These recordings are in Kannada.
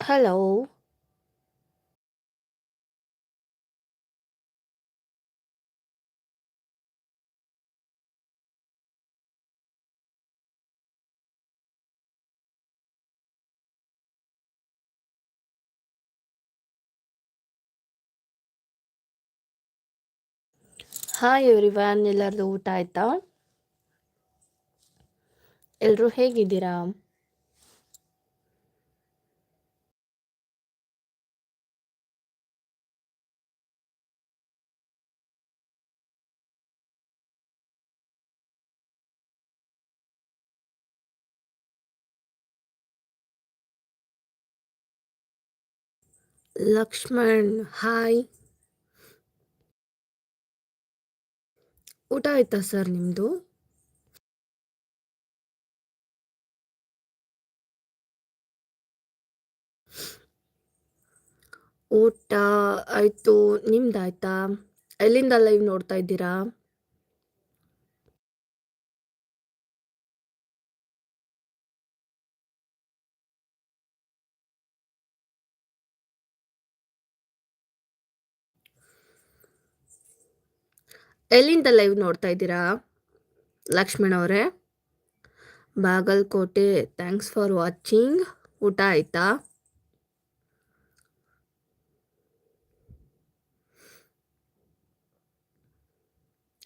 Hello. ಹಾಯ್ ಎವ್ರಿವನ್ ಎಲ್ಲರದು ಊಟ ಆಯ್ತಾ ಎಲ್ಲರೂ ಹೇಗಿದ್ದೀರಾ ಲಕ್ಷ್ಮಣ್ ಹಾಯ್. ಊಟ ಆಯ್ತಾ ಸರ್ ನಿಮ್ಮದು ಊಟ ಆಯಿತು. ನಿಮ್ದಾಯ್ತಾ? ಎಲ್ಲಿಂದ ಲೈವ್ ನೋಡ್ತಾ ಇದ್ದೀರಾ? ಎಲ್ಲಿಂದ ಲೈವ್ ನೋಡ್ತಾ ಇದ್ದೀರಾ? ಲಕ್ಷ್ಮಣ್ ಅವರೇ. ಬಾಗಲಕೋಟೆ ಥ್ಯಾಂಕ್ಸ್ ಫಾರ್ ವಾಚಿಂಗ್ ಊಟ ಆಯ್ತಾ?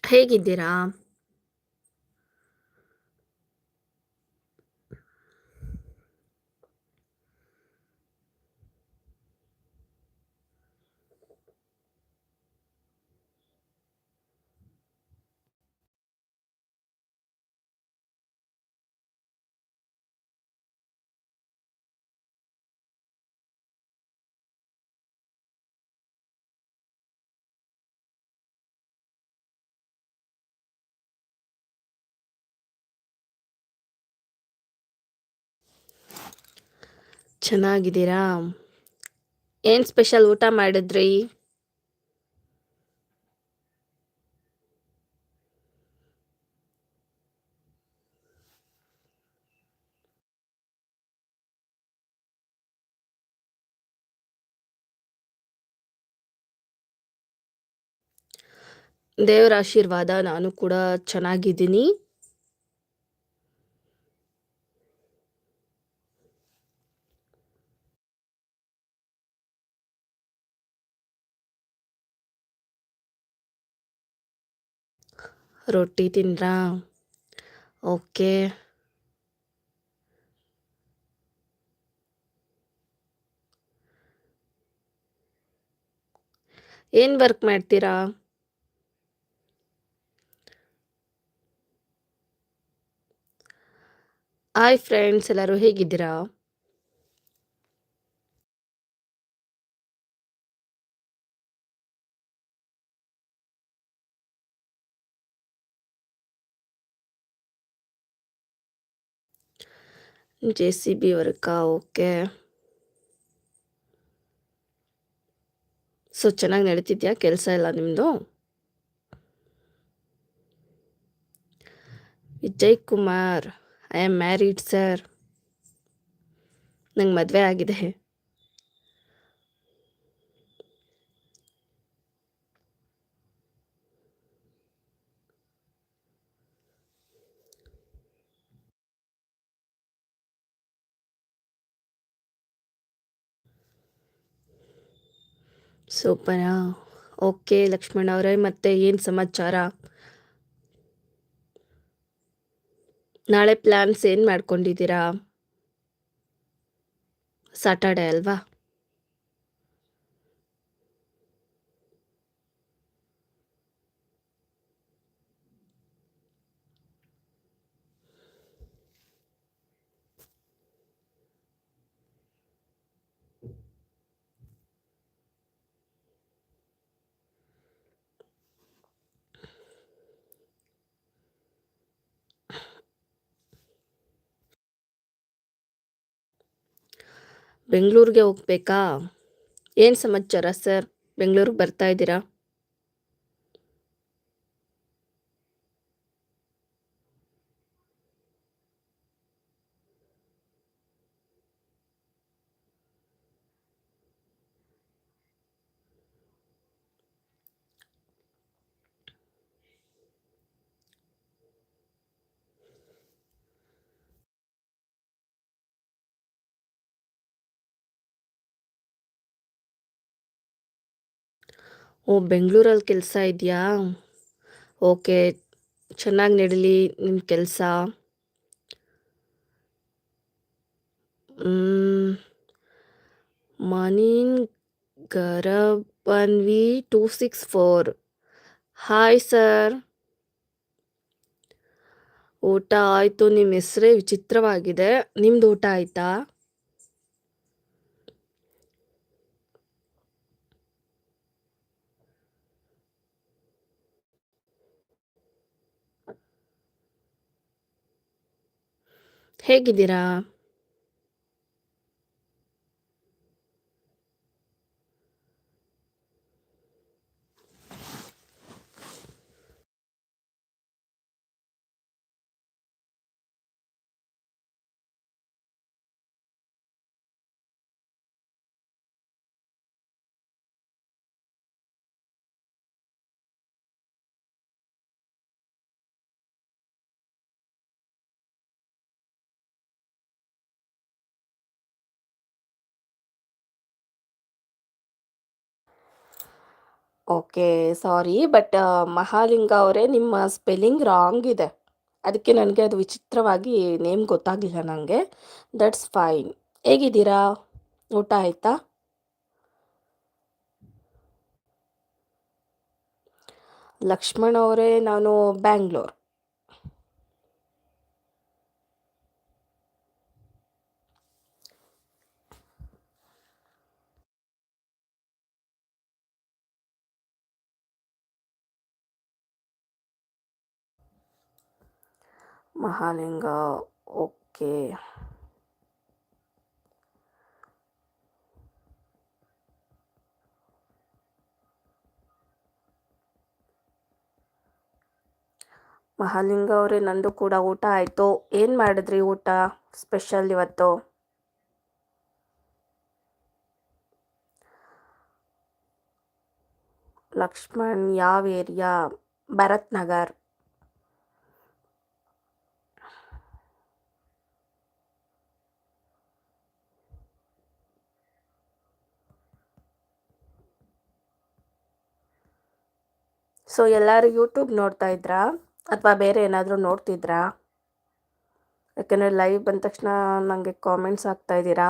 ಹೇಗಿದ್ದೀರಾ? ಚೆನ್ನಾಗಿದ್ದೀರಾ? ಏನು ಸ್ಪೆಷಲ್ ಊಟ ಮಾಡಿದ್ರಿ? ದೇವರ ಆಶೀರ್ವಾದ ನಾನು ಕೂಡ ಚೆನ್ನಾಗಿದ್ದೀನಿ. ರೊಟ್ಟಿ ತಿಂದ್ರಾ? ಓಕೆ. ಏನು ವರ್ಕ್ ಮಾಡ್ತೀರಾ? ಹಾಯ್ ಫ್ರೆಂಡ್ಸ್ ಎಲ್ಲರೂ ಹೇಗಿದ್ದೀರಾ? ಜೆ ಸಿ ಬಿ ವರ್ಕಾ? ಓಕೆ. ಸೊ ಚೆನ್ನಾಗಿ ನಡೀತಿದ್ಯಾ? ಕೆಲಸ ಇಲ್ಲ ನಿಮ್ಮದು Vijay Kumar I am married sir ನಂಗೆ ಮದುವೆ ಆಗಿದೆ. ಸೂಪರಾ. ಓಕೆ ಲಕ್ಷ್ಮಣ್ ಅವರೇ ಮತ್ತೆ ಏನು ಸಮಾಚಾರ? ನಾಳೆ ಪ್ಲ್ಯಾನ್ಸ್ ಏನು ಮಾಡ್ಕೊಂಡಿದ್ದೀರಾ? ಸಾಟರ್ಡೆ ಅಲ್ವಾ? ಬೆಂಗಳೂರಿಗೆ ಹೋಗ್ಬೇಕಾ? ಏನು ಸಮಾಚಾರ ಸರ್? ಬೆಂಗಳೂರಿಗೆ ಬರ್ತಾ ಇದ್ದೀರಾ? ಓ ಬೆಂಗಳೂರಲ್ಲಿ ಕೆಲಸ ಇದೆಯಾ? ಓಕೆ, ಚೆನ್ನಾಗಿ ನಡೀಲಿ ನಿಮ್ಮ ಕೆಲಸ? ಮನೀನ್ ಗರಬನ್ವಿ two six four. Hi sir. ಊಟ ಆಯಿತು ನಿಮ್ಮ ಹೆಸರೇ ವಿಚಿತ್ರವಾಗಿದೆ. ನಿಮ್ದು ಊಟ ಆಯಿತಾ? ಹೇಗಿದ್ದೀರಾ? ಓಕೆ, ಸಾರಿ, ಬಟ್ ಮಹಾಲಿಂಗ ಅವರೇ ನಿಮ್ಮ ಸ್ಪೆಲ್ಲಿಂಗ್ ರಾಂಗ್ ಇದೆ. ಅದಕ್ಕೆ ನನಗೆ ಅದು ವಿಚಿತ್ರವಾಗಿ ನೇಮ್ ಗೊತ್ತಾಗಲಿಲ್ಲ ನನಗೆ ದಟ್ಸ್ ಫೈನ್ ಹೇಗಿದ್ದೀರಾ? ಊಟ ಆಯಿತಾ? ಲಕ್ಷ್ಮಣ್ ಅವರೇ, ನಾನು ಬ್ಯಾಂಗ್ಳೂರ್. ಮಹಾಲಿಂಗ, ಓಕೆ. ಮಹಾಲಿಂಗ ಅವರೇ, ನಂದು ಕೂಡ ಊಟ ಆಯಿತು. ಏನು ಮಾಡಿದ್ರಿ ಊಟ ಸ್ಪೆಷಲ್ ಇವತ್ತು? ಲಕ್ಷ್ಮಣ್ ಯಾವ ಏರಿಯಾ? ಭರತ್ ನಗರ್ ಸೊ ಎಲ್ಲರೂ ಯೂಟ್ಯೂಬ್ ನೋಡ್ತಾ ಇದ್ರಾ? ಅಥವಾ ಬೇರೆ ಏನಾದರೂ ನೋಡ್ತಿದ್ರಾ? ಯಾಕೆಂದರೆ ಲೈವ್ ಬಂದ ತಕ್ಷಣ ನನಗೆ ಕಾಮೆಂಟ್ಸ್ ಆಗ್ತಾ ಇದ್ದೀರಾ?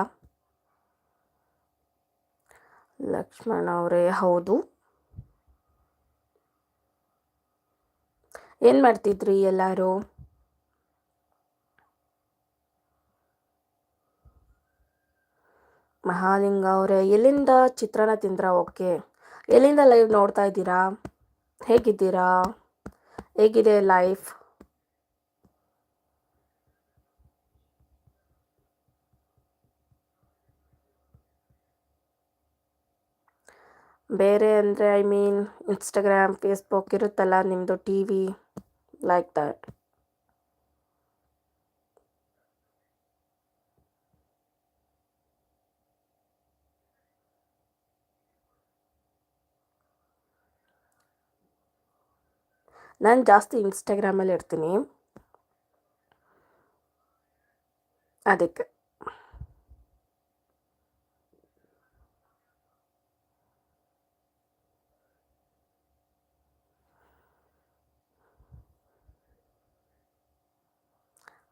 ಲಕ್ಷ್ಮಣ ಅವರೇ, ಹೌದು. ಏನು ಮಾಡ್ತಿದ್ರಿ ಎಲ್ಲರೂ? ಮಹಾಲಿಂಗ ಅವರೇ, ಎಲ್ಲಿಂದ ಚಿತ್ರಾನ್ನ ತಿಂದ್ರಾ ಓಕೆ? ಎಲ್ಲಿಂದ ಲೈವ್ ನೋಡ್ತಾ ಇದ್ದೀರಾ? ಹೇಗಿದ್ದೀರಾ? ಹೇಗಿದೆ ಲೈಫ್ ಬೇರೆ ಅಂದರೆ ಐ ಮೀನ್ ಇನ್ಸ್ಟಾಗ್ರಾಮ್ ಫೇಸ್ಬುಕ್ ಇರುತ್ತಲ್ಲ ನಿಮ್ಮದು ಟಿ ವಿ ಲೈಕ್ ದಟ್ ನಾನು ಜಾಸ್ತಿ ಇನ್ಸ್ಟಾಗ್ರಾಮಲ್ಲಿ ಇರ್ತೀನಿ ಅದಕ್ಕೆ.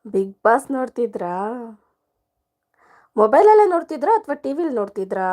ಬಿಗ್ ಬಾಸ್ ನೋಡ್ತಿದ್ರಾ? ಮೊಬೈಲಲ್ಲೇ ನೋಡ್ತಿದ್ರಾ ಅಥವಾ ಟಿ ವಿಲಿ ನೋಡ್ತಿದ್ರಾ?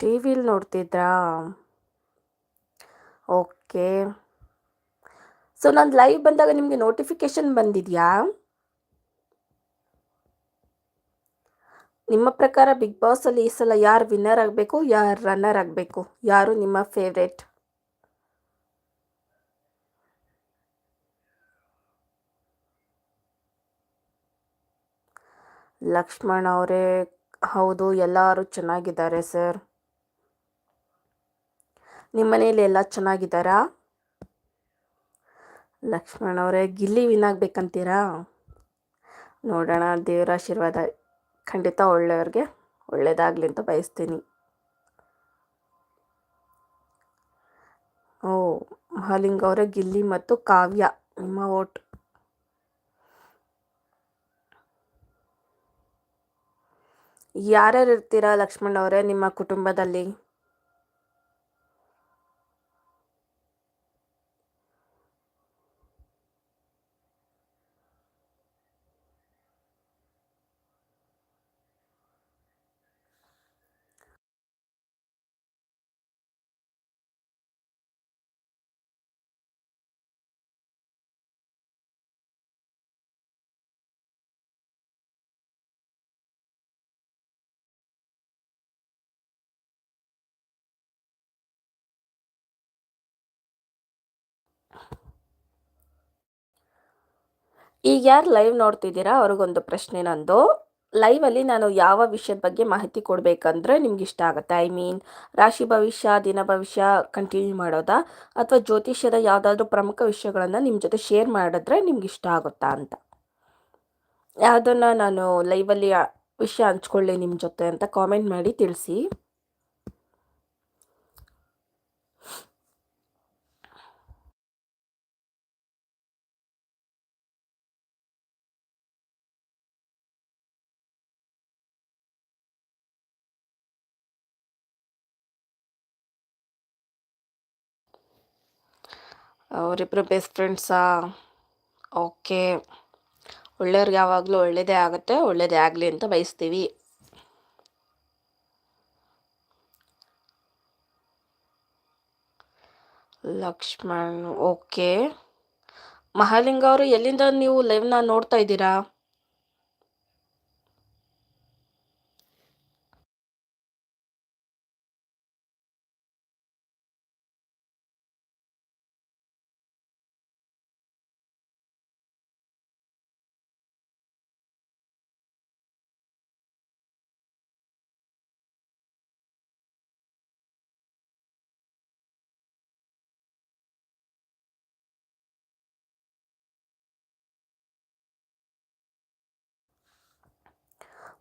ಟಿ ವಿಲಿ ನೋಡ್ತಿದ್ರಾ? ಓಕೆ. ಸೊ ನಾನು ಲೈವ್ ಬಂದಾಗ ನಿಮಗೆ ನೋಟಿಫಿಕೇಶನ್ ಬಂದಿದೆಯಾ? ನಿಮ್ಮ ಪ್ರಕಾರ ಬಿಗ್ ಬಾಸಲ್ಲಿ ಈ ಸಲ ಯಾರು ವಿನ್ನರ್ ಆಗಬೇಕು, ಯಾರು ರನ್ನರ್ ಆಗಬೇಕು? ಯಾರು ನಿಮ್ಮ ಫೇವ್ರೇಟ್ ಲಕ್ಷ್ಮಣ್ ಅವರೇ, ಹೌದು, ಎಲ್ಲರೂ ಚೆನ್ನಾಗಿದ್ದಾರೆ ಸರ್ ನಿಮ್ಮ ಮನೇಲಿ ಎಲ್ಲ ಚೆನ್ನಾಗಿದ್ದಾರಾ? ಲಕ್ಷ್ಮಣ್ ಅವರೇ, ಗಿಲ್ಲಿ ವಿನ್ ಆಗ್ಬೇಕಂತೀರಾ? ನೋಡೋಣ, ದೇವರ ಆಶೀರ್ವಾದ ಖಂಡಿತ ಒಳ್ಳೆಯವ್ರಿಗೆ, ಒಳ್ಳೇದಾಗಲಿ ಅಂತ ಬಯಸ್ತೀನಿ. ಓ, ಮಹಾಲಿಂಗ ಅವರೇ, ಗಿಲ್ಲಿ ಮತ್ತು ಕಾವ್ಯ, ನಿಮ್ಮ ಓಟ್ ಯಾರ್ಯಾರು ಇರ್ತೀರಾ ಲಕ್ಷ್ಮಣ್ ಅವರೇ ನಿಮ್ಮ ಕುಟುಂಬದಲ್ಲಿ? ಈಗ ಯಾರು ಲೈವ್ ನೋಡ್ತಿದ್ದೀರಾ? ಅವ್ರಿಗೊಂದು ಪ್ರಶ್ನೆ ನಂದು. ಲೈವಲ್ಲಿ ನಾನು ಯಾವ ವಿಷಯದ ಬಗ್ಗೆ ಮಾಹಿತಿ ಕೊಡಬೇಕಂದ್ರೆ ನಿಮ್ಗೆ ಇಷ್ಟ ಆಗುತ್ತೆ. ಐ ಮೀನ್ ರಾಶಿ ಭವಿಷ್ಯ, ದಿನ ಭವಿಷ್ಯ ಕಂಟಿನ್ಯೂ ಮಾಡೋದಾ? ಅಥವಾ ಜ್ಯೋತಿಷ್ಯದ ಯಾವುದಾದ್ರೂ ಪ್ರಮುಖ ವಿಷಯಗಳನ್ನು ನಿಮ್ಮ ಜೊತೆ ಶೇರ್ ಮಾಡಿದ್ರೆ ನಿಮ್ಗೆ ಇಷ್ಟ ಆಗುತ್ತಾ ಅಂತ. ಯಾವುದನ್ನು ನಾನು ಲೈವಲ್ಲಿ ವಿಷಯ ಹಂಚ್ಕೊಳ್ಳಿ ನಿಮ್ಮ ಜೊತೆ ಅಂತ ಕಾಮೆಂಟ್ ಮಾಡಿ ತಿಳಿಸಿ. ಅವರಿಬ್ಬರು ಬೆಸ್ಟ್ ಫ್ರೆಂಡ್ಸಾ ಓಕೆ ಒಳ್ಳೆಯವ್ರಿಗೆ ಯಾವಾಗಲೂ ಒಳ್ಳೆಯದೇ ಆಗುತ್ತೆ ಒಳ್ಳೆಯದೇ ಆಗಲಿ ಅಂತ ಬಯಸ್ತೀವಿ. ಲಕ್ಷ್ಮಣ್ ಓಕೆ ಮಹಾಲಿಂಗ ಅವರು ಎಲ್ಲಿಂದ ನೀವು ಲೈವ್ನ ನೋಡ್ತಾ ಇದ್ದೀರಾ?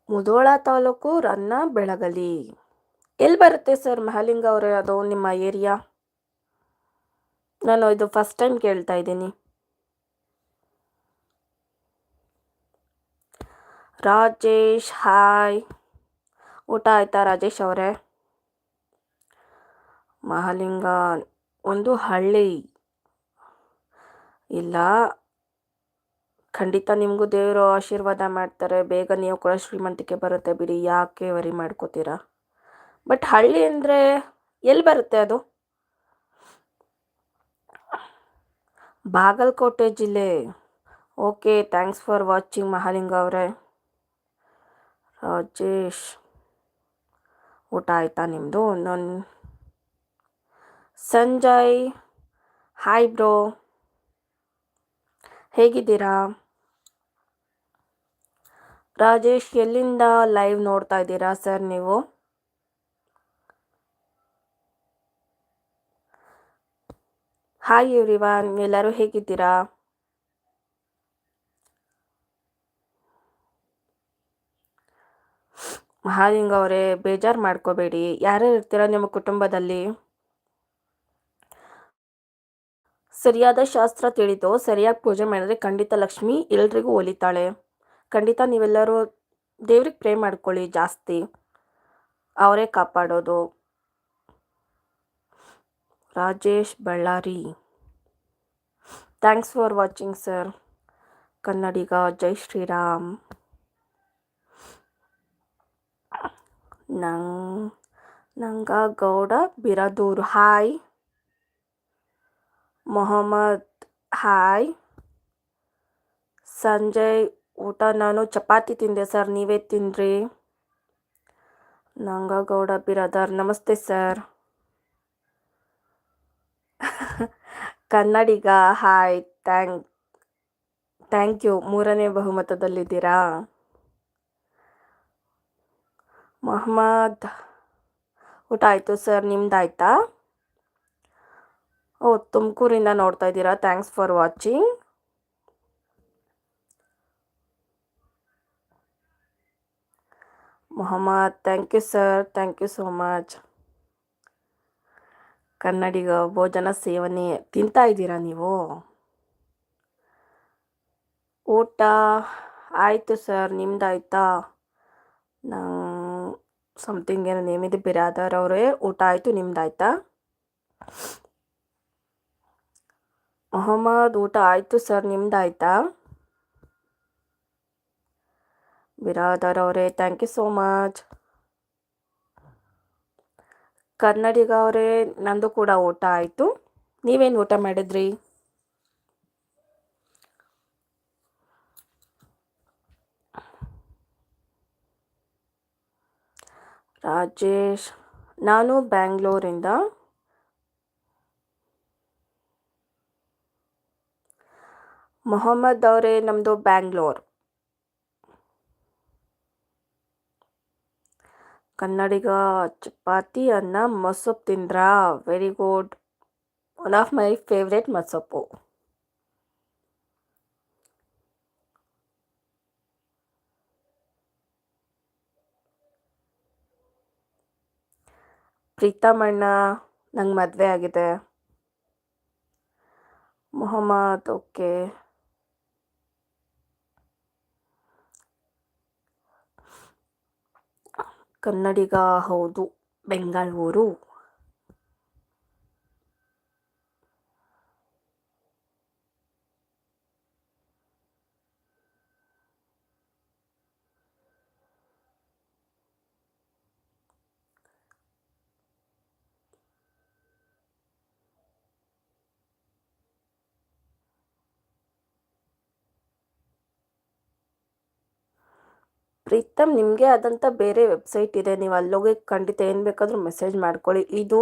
ಮುಧೋಳ ತಾಲೂಕು ರನ್ನ ಬೆಳಗಲಿ. ಎಲ್ಲಿ ಬರುತ್ತೆ ಸರ್ ಮಹಾಲಿಂಗ ಅವರೇ? ಅದು ನಿಮ್ಮ ಏರಿಯಾ? ನಾನು ಇದು ಫಸ್ಟ್ ಟೈಮ್ ಕೇಳ್ತಾ ಇದ್ದೀನಿ. ರಾಜೇಶ್, ಹಾಯ್. ಊಟ ಆಯ್ತಾ ರಾಜೇಶ್ ಅವರೇ? ಮಹಾಲಿಂಗ ಒಂದು ಹಳ್ಳಿ. ಇಲ್ಲ ಖಂಡಿತ ನಿಮಗೂ ದೇವರು ಆಶೀರ್ವಾದ ಮಾಡ್ತಾರೆ. ಬೇಗ ನೀವು ಕೂಡ ಶ್ರೀಮಂತಿಕೆ ಬರುತ್ತೆ ಬಿಡಿ. ಯಾಕೆ ವರಿ ಮಾಡ್ಕೋತೀರಾ? ಬಟ್ ಹಳ್ಳಿ ಅಂದರೆ ಎಲ್ಲಿ ಬರುತ್ತೆ ಅದು? ಬಾಗಲಕೋಟೆ ಜಿಲ್ಲೆ. Okay thanks for watching Mahalinga ಅವರೇ. ರಾಜೇಶ್. ಊಟ ಆಯ್ತಾ ನಿಮ್ಮದು ನನ್ನ ಸಂಜಯ್. ಹಾಯ್ ಬ್ರೋ ಹೇಗಿದ್ದೀರಾ? ರಾಜೇಶ್, ಎಲ್ಲಿಂದ ಲೈವ್ ನೋಡ್ತಾ ಇದ್ದೀರಾ ಸರ್ ನೀವು? ಹಾಯ್ ಎವ್ರಿವಾನ್ ಎಲ್ಲರೂ ಹೇಗಿದ್ದೀರಾ? ಮಹಾಲಿಂಗ ಅವರೇ, ಬೇಜಾರು ಮಾಡ್ಕೋಬೇಡಿ. ಯಾರ್ಯಾರು ಇರ್ತೀರಾ ನಿಮ್ಮ ಕುಟುಂಬದಲ್ಲಿ? ಸರಿಯಾದ ಶಾಸ್ತ್ರ ತಿಳಿದು, ಸರಿಯಾಗಿ ಪೂಜೆ ಮಾಡಿದ್ರೆ ಖಂಡಿತ ಲಕ್ಷ್ಮಿ ಎಲ್ರಿಗೂ ಒಲಿತಾಳೆ. ಖಂಡಿತ ನೀವೆಲ್ಲರೂ ದೇವ್ರಿಗೆ ಪ್ರೇ ಮಾಡ್ಕೊಳ್ಳಿ ಜಾಸ್ತಿ. ಅವರೇ ಕಾಪಾಡೋದು. Rajesh Ballari. Thanks for watching sir. ಕನ್ನಡಿಗ ಜೈ ಶ್ರೀರಾಮ್. ನಂಗ್ ಗೌಡ ಬಿರದೂರು, ಹಾಯ್. ಮೊಹಮ್ಮದ್, ಹಾಯ್. ಸಂಜಯ್ ಊಟ ನಾನು ಚಪಾತಿ ತಿಂದೆ ಸರ್, ನೀವೇ ತಿಂದ್ರಿ? ನಂಗಗೌಡ ಬಿರಾದಾರ್, ನಮಸ್ತೆ sir. Kannadiga, hi, thank thank you. ಮೂರನೇ ಬಹುಮತದಲ್ಲಿದ್ದೀರಾ? ಮೊಹಮ್ಮದ್, ಊಟ ಆಯಿತು ಸರ್, ನಿಮ್ದಾಯ್ತಾ? ಓ, ತುಮಕೂರಿಂದ ನೋಡ್ತಾ ಇದ್ದೀರಾ. Thanks for watching. Mohammed thank you sir thank you so much ಕನ್ನಡಿಗ ಭೋಜನ ಸೇವನೆ ತಿಂತಾ ಇದ್ದೀರಾ ನೀವು? ಊಟ ಆಯಿತು ಸರ್ ನಿಮ್ದಾಯ್ತಾ? ನಂಗೆ ಸಮಥಿಂಗ್ ಏನೋ ನೇಮಿದ್ದು ಇದೆ ಬಿರಾದರ್ ಅವರೇ. ಊಟ ಆಯಿತು, ನಿಮ್ದಾಯ್ತಾ? ಮೊಹಮ್ಮದ್ ಊಟ ಆಯಿತು ಸರ್ ನಿಮ್ದಾಯ್ತಾ? ಬಿರಾದರ್ ಅವರೇ ಥ್ಯಾಂಕ್ ಯು ಸೋ ಮಚ್ ಕನ್ನಡಿಗ ಅವರೇ, ನಂದು ಕೂಡ ಊಟ ಆಯಿತು. ನೀವೇನು ಊಟ ಮಾಡಿದ್ರಿ? ರಾಜೇಶ್, ನಾನು ಬ್ಯಾಂಗ್ಳೂರಿಂದ. ಮೊಹಮ್ಮದ್ ಅವರೇ ನಮ್ಮದು ಬ್ಯಾಂಗ್ಳೂರ್. ಕನ್ನಡಿಗ ಚಪಾತಿ ಅನ್ನ ಮೊಸೊಪ್ಪು ತಿಂದ್ರಾ? Very good one of my favourite ಮಸೊಪ್ಪು ಪ್ರೀತಮಣ್ಣ ನಂಗೆ ಮದುವೆ ಆಗಿದೆ. ಮೊಹಮ್ಮದ್ ಓಕೆ ಕನ್ನಡಿಗ ಹೌದು. ಬೆಂಗಳೂರು. ಪ್ರೀತಮ್, ನಿಮಗೆ ಆದಂಥ ಬೇರೆ ವೆಬ್ಸೈಟ್ ಇದೆ. ನೀವು ಅಲ್ಲೋಗಿ ಖಂಡಿತ ಏನು ಬೇಕಾದರೂ ಮೆಸೇಜ್ ಮಾಡ್ಕೊಳ್ಳಿ. ಇದು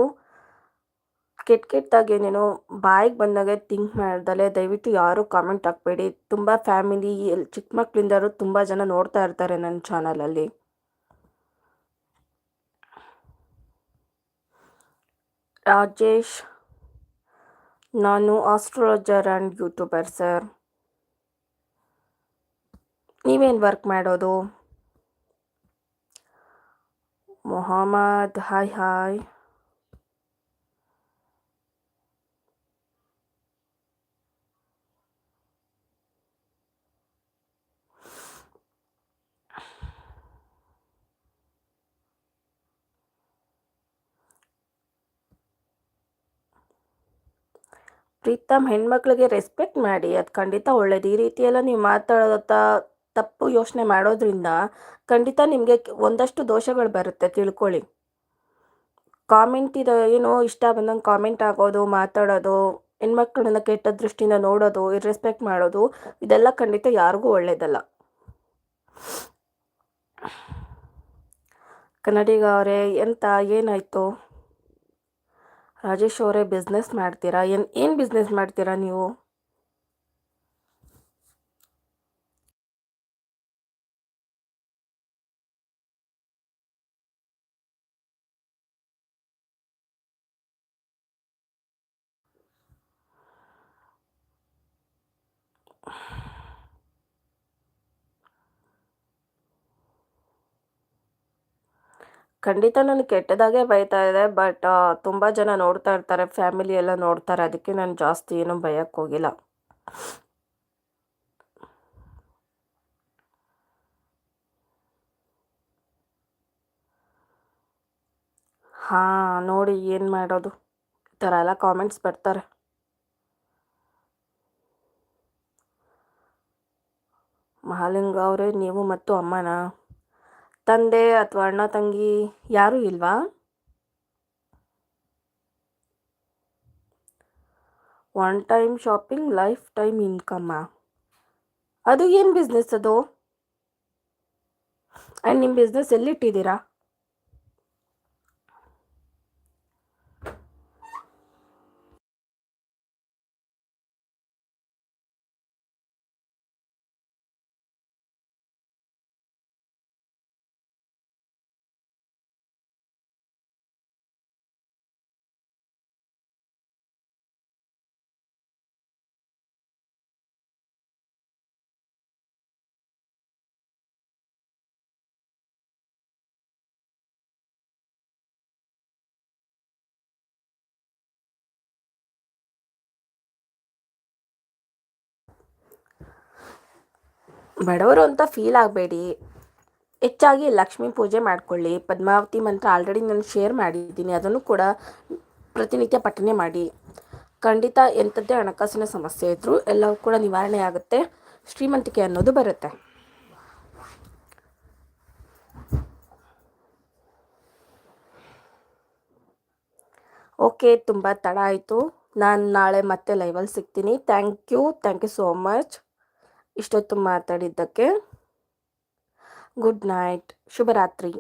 ಕೆಟ್ಟ ಕೆಟ್ಟದಾಗಿ ಏನೇನೋ ಬಾಯಿಗೆ ಬಂದಾಗೆ ಥಿಂಕ್ ಮಾಡ್ದಲೆ ದಯವಿಟ್ಟು ಯಾರೂ ಕಾಮೆಂಟ್ ಹಾಕ್ಬೇಡಿ. ತುಂಬ ಫ್ಯಾಮಿಲಿ ಎಲ್ಲಿ ಚಿಕ್ಕ ಮಕ್ಕಳಿಂದರೂ ತುಂಬ ಜನ ನೋಡ್ತಾ ಇರ್ತಾರೆ ನನ್ನ ಚಾನಲಲ್ಲಿ ರಾಜೇಶ್, ನಾನು ಆಸ್ಟ್ರಾಲಜರ್ ಆ್ಯಂಡ್ ಯೂಟ್ಯೂಬರ್ ಸರ್ ನೀವೇನು ವರ್ಕ್ ಮಾಡೋದು? ಮೊಹಮ್ಮದ್ ಹಾಯ್ ಹಾಯ್ ಪ್ರೀತಮ್ ಹೆಣ್ಮಕ್ಳಿಗೆ ರೆಸ್ಪೆಕ್ಟ್ ಮಾಡಿ. ಅದು ಖಂಡಿತ ಒಳ್ಳೇದು. ಈ ರೀತಿಯೆಲ್ಲ ನೀವು ಮಾತಾಡೋದ ತಪ್ಪು ಯೋಚನೆ ಮಾಡೋದ್ರಿಂದ ಖಂಡಿತ ನಿಮಗೆ ಒಂದಷ್ಟು ದೋಷಗಳು ಬರುತ್ತೆ, ತಿಳ್ಕೊಳ್ಳಿ. ಕಾಮೆಂಟ್ ಇದು ಏನೋ ಇಷ್ಟ ಬಂದಂಗೆ ಕಾಮೆಂಟ್ ಆಗೋದು, ಮಾತಾಡೋದು, ಹೆಣ್ಮಕ್ಳನ್ನ ಕೆಟ್ಟ ದೃಷ್ಟಿಯಿಂದ ನೋಡೋದು, ಇರ್ರೆಸ್ಪೆಕ್ಟ್ ಮಾಡೋದು, ಇದೆಲ್ಲ ಖಂಡಿತ ಯಾರಿಗೂ ಒಳ್ಳೆಯದಲ್ಲ ಕನ್ನಡಿಗ ಅವರೇ, ಎಂತ, ಏನಾಯಿತು? ರಾಜೇಶ್ ಅವರೇ ಬಿಸ್ನೆಸ್ ಮಾಡ್ತೀರಾ? ಏನು ಏನು ಬಿಸ್ನೆಸ್ ಮಾಡ್ತೀರಾ ನೀವು? ಖಂಡಿತ ನಾನು ಕೆಟ್ಟದಾಗೆ ಬೈತಾ ಇದೆ ಬಟ್ ತುಂಬ ಜನ ನೋಡ್ತಾ ಇರ್ತಾರೆ ಫ್ಯಾಮಿಲಿ ಎಲ್ಲ ನೋಡ್ತಾರೆ, ಅದಕ್ಕೆ ನಾನು ಜಾಸ್ತಿ ಏನು ಭಯಕ್ಕೆ ಹೋಗಿಲ್ಲ. ಹಾಂ, ನೋಡಿ ಏನು ಮಾಡೋದು, ಈ ಥರ ಎಲ್ಲ ಕಾಮೆಂಟ್ಸ್ ಬರ್ತಾರೆ. ಮಹಾಲಿಂಗ ಅವರೇ, ನೀವು ಮತ್ತು ಅಮ್ಮನ? ತಂದೆ ಅಥವಾ ಅಣ್ಣ ತಂಗಿ ಯಾರೂ ಇಲ್ವಾ? One time shopping life time income ಅದು ಏನು ಬಿಸ್ನೆಸ್ ಅದು? ಆ್ಯಂಡ್ ನಿಮ್ಮ ಬಿಸ್ನೆಸ್ ಎಲ್ಲಿಟ್ಟಿದ್ದೀರಾ? ಬಡವರು ಅಂತ ಫೀಲ್ ಆಗಬೇಡಿ. ಹೆಚ್ಚಾಗಿ ಲಕ್ಷ್ಮೀ ಪೂಜೆ ಮಾಡಿಕೊಳ್ಳಿ. ಪದ್ಮಾವತಿ ಮಂತ್ರ ಆಲ್ರೆಡಿ ನಾನು ಶೇರ್ ಮಾಡಿದ್ದೀನಿ. ಅದನ್ನು ಕೂಡ ಪ್ರತಿನಿತ್ಯ ಪಠನೆ ಮಾಡಿ. ಖಂಡಿತ ಎಂಥದ್ದೇ ಹಣಕಾಸಿನ ಸಮಸ್ಯೆ ಇದ್ದರೂ ಎಲ್ಲವೂ ಕೂಡ ನಿವಾರಣೆ ಆಗುತ್ತೆ. ಶ್ರೀಮಂತಿಕೆ ಅನ್ನೋದು ಬರುತ್ತೆ. ಓಕೆ ತುಂಬ ತಡ ಆಯಿತು. ನಾನು ನಾಳೆ ಮತ್ತೆ ಲೈವಲ್ಲಿ ಸಿಗ್ತೀನಿ. Thank you thank you so much ಇಷ್ಟೊತ್ತು ಮಾತಾಡಿದ್ದಕ್ಕೆ ಗುಡ್ ನೈಟ್ ಶುಭರಾತ್ರಿ.